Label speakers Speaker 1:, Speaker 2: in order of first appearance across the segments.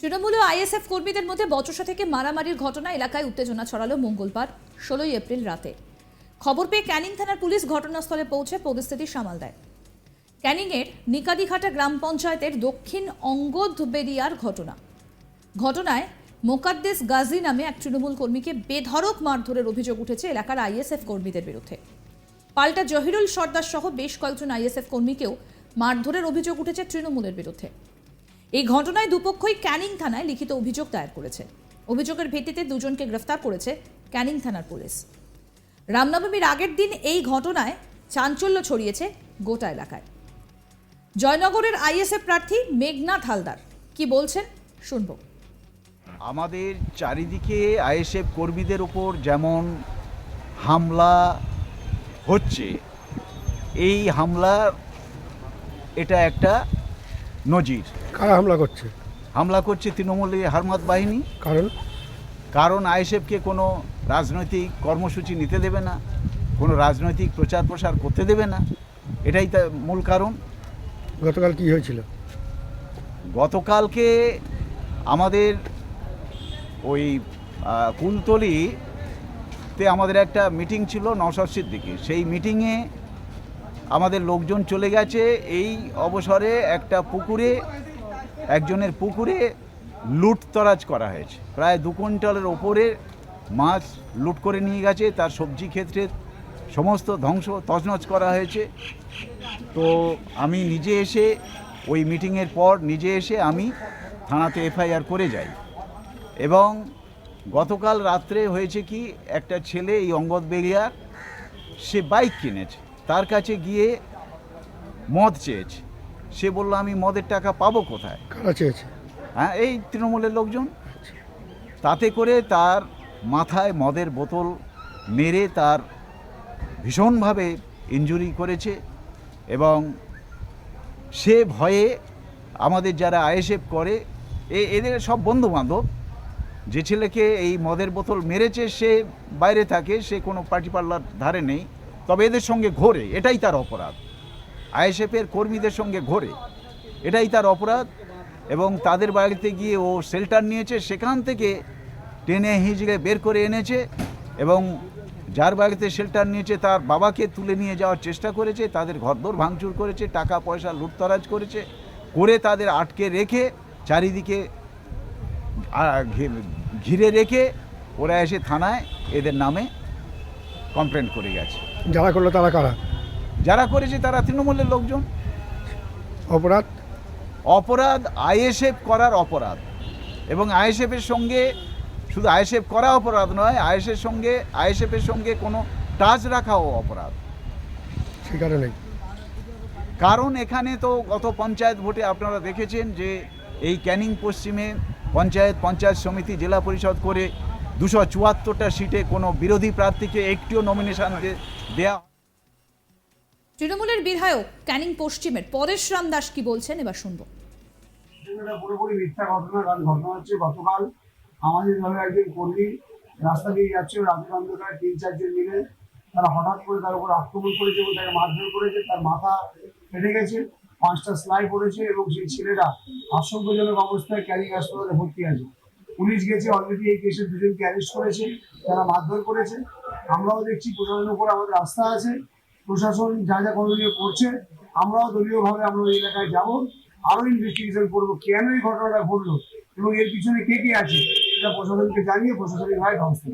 Speaker 1: তৃণমূল ও ISF কর্মীদের মধ্যে বচসা থেকে মারামারির ঘটনা এলাকায় উত্তেজনা ছড়ালো মঙ্গলবার ষোলোই এপ্রিল রাতে খবর পেয়ে ক্যানিং থানার পুলিশ ঘটনাস্থলে পৌঁছে পরিস্থিতি সামাল দেয় ক্যানিংয়ের নিকাদিঘাটা গ্রাম পঞ্চায়েতের দক্ষিণ অঙ্গদবেরিয়ার ঘটনা ঘটনায় মোকাদ্দেস গাজী নামে এক তৃণমূল কর্মীকে বেধরক মারধরের অভিযোগ উঠেছে এলাকার আইএসএফ কর্মীদের বিরুদ্ধে পাল্টা জহিরুল সর্দার সহ বেশ কয়েকজন আইএসএফ কর্মীকেও মারধরের অভিযোগ উঠেছে তৃণমূলের বিরুদ্ধে এই ঘটনায় দুপক্ষই ক্যানিং থানায় লিখিত অভিযোগ দায়ের করেছে অভিযোগের ভিত্তিতে দুজনকে গ্রেফতার করেছে ক্যানিং থানার পুলিশ রামনবমীর আগের দিন এই ঘটনায় চাঞ্চল্য ছড়িয়েছে গোটা এলাকায় জয়নগরের আইএসএফ প্রার্থী মেঘনাথ হালদার কি বলছেন শুনব
Speaker 2: আমাদের চারিদিকে আইএসএফ কর্মীদের ওপর যেমন হামলা হচ্ছে এই হামলা এটা একটা নজির
Speaker 3: কারা হামলা করছে
Speaker 2: হামলা করছে তৃণমূলের হারমাত বাহিনী কারণ কারণ আইএসএফকে কোনো রাজনৈতিক কর্মসূচি নিতে দেবে না কোনো রাজনৈতিক প্রচার প্রসার করতে দেবে না এটাই তার মূল কারণ
Speaker 3: গতকাল কি হয়েছিল
Speaker 2: গতকালকে আমাদের ওই কুলতলিতে আমাদের একটা মিটিং ছিল নৌসর দিকে সেই মিটিংয়ে আমাদের লোকজন চলে গেছে এই অবসরে একটা পুকুরে একজনের পুকুরে লুটতরাজ করা হয়েছে প্রায় দু কুইন্টালের ওপরে মাছ লুট করে নিয়ে গেছে তার সবজি ক্ষেত্রের সমস্ত ধ্বংস তছনছ করা হয়েছে তো আমি নিজে এসে ওই মিটিংয়ের পর নিজে এসে আমি থানাতে এফআইআর করে যাই এবং গতকাল রাত্রে হয়েছে কি একটা ছেলে এই অঙ্গদ বেগিয়ার সে বাইক কিনেছে তার কাছে গিয়ে মদ চেয়েছে সে বললো আমি মদের টাকা পাবো কোথায় হ্যাঁ এই তৃণমূলের লোকজন তাতে করে তার মাথায় মদের বোতল মেরে তার ভীষণভাবে ইঞ্জুরি করেছে এবং সে ভয়ে আমাদের যারা আইএসএফ করে এ এদের সব বন্ধু বান্ধব যে ছেলেকে এই মদের বোতল মেরেছে সে বাইরে থাকে সে কোনো পার্টি পার্লার ধারে নেই তবে এদের সঙ্গে ঘোরে এটাই তার অপরাধ আইএসএফের কর্মীদের সঙ্গে ঘোরে এটাই তার অপরাধ এবং তাদের বাড়িতে গিয়ে ও শেল্টার নিয়েছে সেখান থেকে টেনে হিজড়ে বের করে এনেছে এবং যার বাড়িতে শেল্টার নিয়েছে তার বাবাকে তুলে নিয়ে যাওয়ার চেষ্টা করেছে তাদের ঘরদোর ভাঙচুর করেছে টাকা পয়সা লুটতরাজ করেছে করে তাদের আটকে রেখে চারিদিকে ঘিরে রেখে ওরা এসে থানায় এদের নামে কমপ্লেন করে গেছে
Speaker 3: যারা করলো তারা কারা
Speaker 2: যারা করেছে তারা তৃণমূলের লোকজন অপরাধ অপরাধ আইএসএফ করার অপরাধ এবং আইএসএফের সঙ্গে শুধু আইএসএফ করা অপরাধ নয় আইএসএফের সঙ্গে আইএসএফের সঙ্গে কোনো টাচ রাখাও অপরাধ কারণ এখানে তো গত পঞ্চায়েত ভোটে আপনারা দেখেছেন যে এই ক্যানিং পশ্চিমে পঞ্চায়েত পঞ্চায়েত সমিতি জেলা পরিষদ করে দুশো চুয়াত্তরটা সিটে কোনো বিরোধী প্রার্থীকে একটিও নমিনেশন দেয়া
Speaker 1: তৃণমূলের বিধায়ক ক্যানিং পশ্চিমের পরেশ রাম দাস কি বলছেন এবার শুনবো
Speaker 4: পুরোপুরি মিথ্যা ঘটনা কারণ ঘটনা হচ্ছে গতকাল আমাদের দলের একজন কর্মী রাস্তা দিয়ে যাচ্ছে রাতের অন্ধকারে তিন চারজন মিলে তারা হঠাৎ করে তার উপর আক্রমণ করেছে এবং তাকে মারধর করেছে তার মাথা ফেটে গেছে পাঁচটা স্লাই পড়েছে এবং সেই ছেলেরা আশঙ্কাজনক অবস্থায় ক্যারিং হাসপাতালে ভর্তি আছে পুলিশ গেছে অলরেডি এই কেসে দুজনকে অ্যারেস্ট করেছে তারা মারধর করেছে আমরাও দেখছি প্রশাসনের উপর আমাদের আস্থা আছে প্রশাসন যা যা করণীয় করছে আমরাও দলীয়ভাবে আমরা ওই এলাকায় যাবো আরও ইনভেস্টিগেশন করবো কেন এই ঘটনাটা ঘটলো এবং এর পিছনে কে কে আছে এটা প্রশাসনকে জানিয়ে প্রশাসনিকভাবে ব্যবস্থা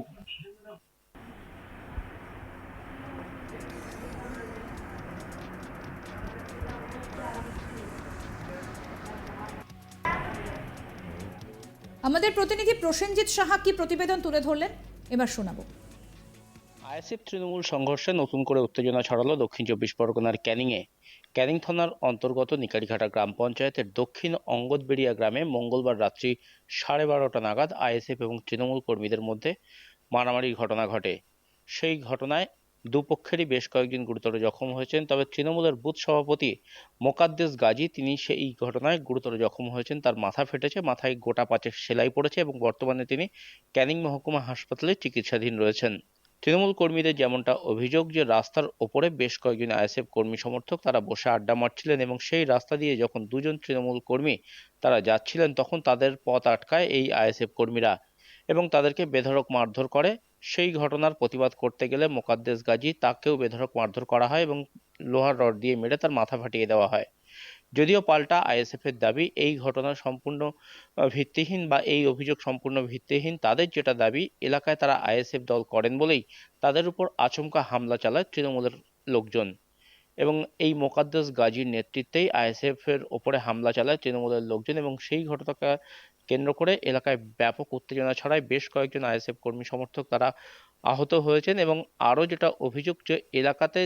Speaker 1: আমাদের প্রতিনিধি প্রসেনজিৎ সাহা কি প্রতিবেদন তুলে ধরলেন এবার শোনাবো
Speaker 5: আইএসএফ তৃণমূল সংঘর্ষে নতুন করে উত্তেজনা ছড়ালো দক্ষিণ চব্বিশ পরগনার ক্যানিংয়ে ক্যানিং থানার অন্তর্গত নিকারিঘাটা গ্রাম পঞ্চায়েতের দক্ষিণ অঙ্গদবেড়িয়া গ্রামে মঙ্গলবার রাত্রি সাড়ে বারোটা নাগাদ আইএসএফ এবং তৃণমূল কর্মীদের মধ্যে মারামারির ঘটনা ঘটে সেই ঘটনায় দুপক্ষেরই বেশ কয়েকজন গুরুতর জখম হয়েছেন তবে তৃণমূলের বুথ সভাপতি মোকাদ্দেস গাজী তিনি সেই ঘটনায় গুরুতর জখম হয়েছেন তার মাথা ফেটেছে মাথায় গোটা পাঁচের সেলাই পড়েছে এবং বর্তমানে তিনি ক্যানিং মহকুমা হাসপাতালে চিকিৎসাধীন রয়েছেন তৃণমূল কর্মীদের যেমনটা অভিযোগ যে রাস্তার ওপরে বেশ কয়েকজন আইএসএফ কর্মী সমর্থক তারা বসে আড্ডা মারছিলেন এবং সেই রাস্তা দিয়ে যখন দুজন তৃণমূল কর্মী তারা যাচ্ছিলেন তখন তাদের পথ আটকায় এই আইএসএফ কর্মীরা এবং তাদেরকে বেধড়ক মারধর করে সেই ঘটনার প্রতিবাদ করতে গেলে মোকাদ্দেস গাজী তাকেও বেধড়ক মারধর করা হয় এবং লোহার রড দিয়ে মেরে তার মাথা ফাটিয়ে দেওয়া হয় যদিও পাল্টা আইএসএফের দাবি এই ঘটনা সম্পূর্ণ ভিত্তিহীন বা এই অভিযোগ সম্পূর্ণ ভিত্তিহীন তাদের যেটা দাবি এলাকায় তারা আইএসএফ দল করেন বলেই তাদের উপর আচমকা হামলা চালায় তৃণমূলের লোকজন এবং এই মোকাদ্দেস গাজীর নেতৃত্বেই আইএসএফের ওপরে হামলা চালায় তৃণমূলের লোকজন এবং সেই ঘটনাকে কেন্দ্র করে এলাকায় ব্যাপক উত্তেজনা ছড়ায় বেশ কয়েকজন আইএসএফ কর্মী সমর্থক তারা আহত হয়েছেন এবং আরও যেটা অভিযোগ যে এলাকাতে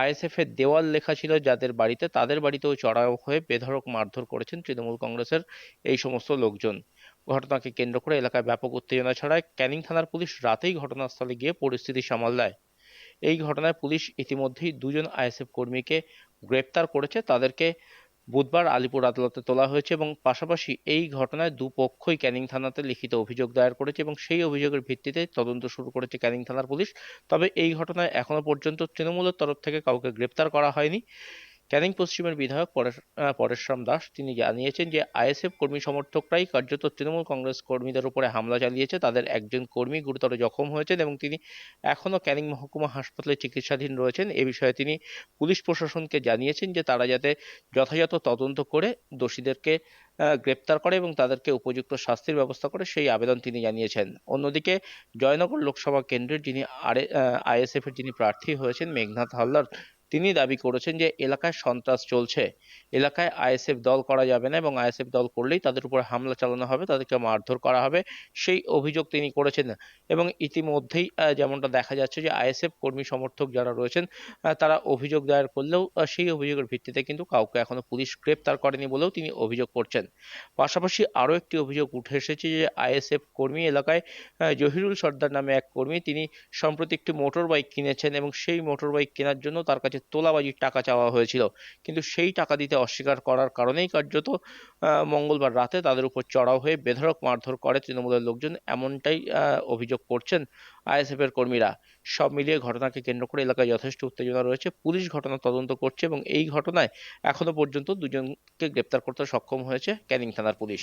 Speaker 5: আইএসএফ এর দেওয়াল লেখা ছিল যাদের বাড়িতে তাদের বাড়িতেও চড়াও হয়ে বেধড়ক মারধর করেছেন তৃণমূল কংগ্রেসের এই সমস্ত লোকজন ঘটনাকে কেন্দ্র করে এলাকায় ব্যাপক উত্তেজনা ছড়ায় ক্যানিং থানার পুলিশ রাতেই ঘটনাস্থলে গিয়ে পরিস্থিতি সামাল দেয় এই ঘটনায় পুলিশ ইতিমধ্যেই দুজন আইএসএফ কর্মীকে গ্রেপ্তার করেছে তাদেরকে বুধবার আলিপুর আদালতে তোলা হয়েছে এবং পাশাপাশি এই ঘটনায় দুপক্ষই ক্যানিং থানাতে লিখিত অভিযোগ দায়ের করেছে এবং সেই অভিযোগের ভিত্তিতে তদন্ত শুরু করেছে ক্যানিং থানার পুলিশ তবে এই ঘটনায় এখনো পর্যন্ত তৃণমূলের তরফ থেকে কাউকে গ্রেপ্তার করা হয়নি ক্যানিং পশ্চিমের বিধায়ক পরেশরাম দাস তিনি জানিয়েছেন যে আইএসএফ কর্মী সমর্থকরাই কার্যত তৃণমূল কংগ্রেস কর্মীদের উপরে হামলা চালিয়েছে তাদের একজন কর্মী গুরুতর জখম হয়েছেন এবং তিনি এখনও ক্যানিং মহকুমা হাসপাতালে চিকিৎসাধীন রয়েছেন এ বিষয়ে তিনি পুলিশ প্রশাসনকে জানিয়েছেন যে তারা যাতে যথাযথ তদন্ত করে দোষীদেরকে গ্রেপ্তার করে এবং তাদেরকে উপযুক্ত শাস্তির ব্যবস্থা করে সেই আবেদন তিনি জানিয়েছেন অন্যদিকে জয়নগর লোকসভা কেন্দ্রের যিনি আর আইএসএফ এর যিনি প্রার্থী হয়েছেন মেঘনাথ হালদার তিনি দাবি করেছেন যে এলাকায় সন্ত্রাস চলছে এলাকায় আইএসএফ দল করা যাবে না এবং আইএসএফ দল করলেই তাদের উপর হামলা চালানো হবে তাদেরকে মারধর করা হবে সেই অভিযোগ তিনি করেছেন এবং ইতিমধ্যেই যেমনটা দেখা যাচ্ছে যে আইএসএফ কর্মী সমর্থক যারা রয়েছেন তারা অভিযোগ দায়ের করলেও সেই অভিযোগের ভিত্তিতে কিন্তু কাউকে এখনো পুলিশ গ্রেপ্তার করেনি বলেও তিনি অভিযোগ করছেন পাশাপাশি আরও একটি অভিযোগ উঠে এসেছে যে আইএসএফ কর্মী এলাকায় জহিরুল সর্দার নামে এক কর্মী তিনি সম্প্রতি একটি মোটর বাইক কিনেছেন এবং সেই মোটর বাইক কেনার জন্য তার কাছে তোলাবাজির টাকা চাওয়া হয়েছিল কিন্তু সেই টাকা দিতে অস্বীকার করার কারণেই কার্যত মঙ্গলবার রাতে তাদের উপর চড়াও হয়ে বেধড়ক মারধর করে তৃণমূলের লোকজন এমনটাই অভিযোগ করছেন আইএসএফের কর্মীরা সব মিলিয়ে ঘটনাকে কেন্দ্র করে এলাকায় যথেষ্ট উত্তেজনা রয়েছে পুলিশ ঘটনা তদন্ত করছে এবং এই ঘটনায় এখনো পর্যন্ত দুজনকে গ্রেপ্তার করতে সক্ষম হয়েছে ক্যানিং থানার পুলিশ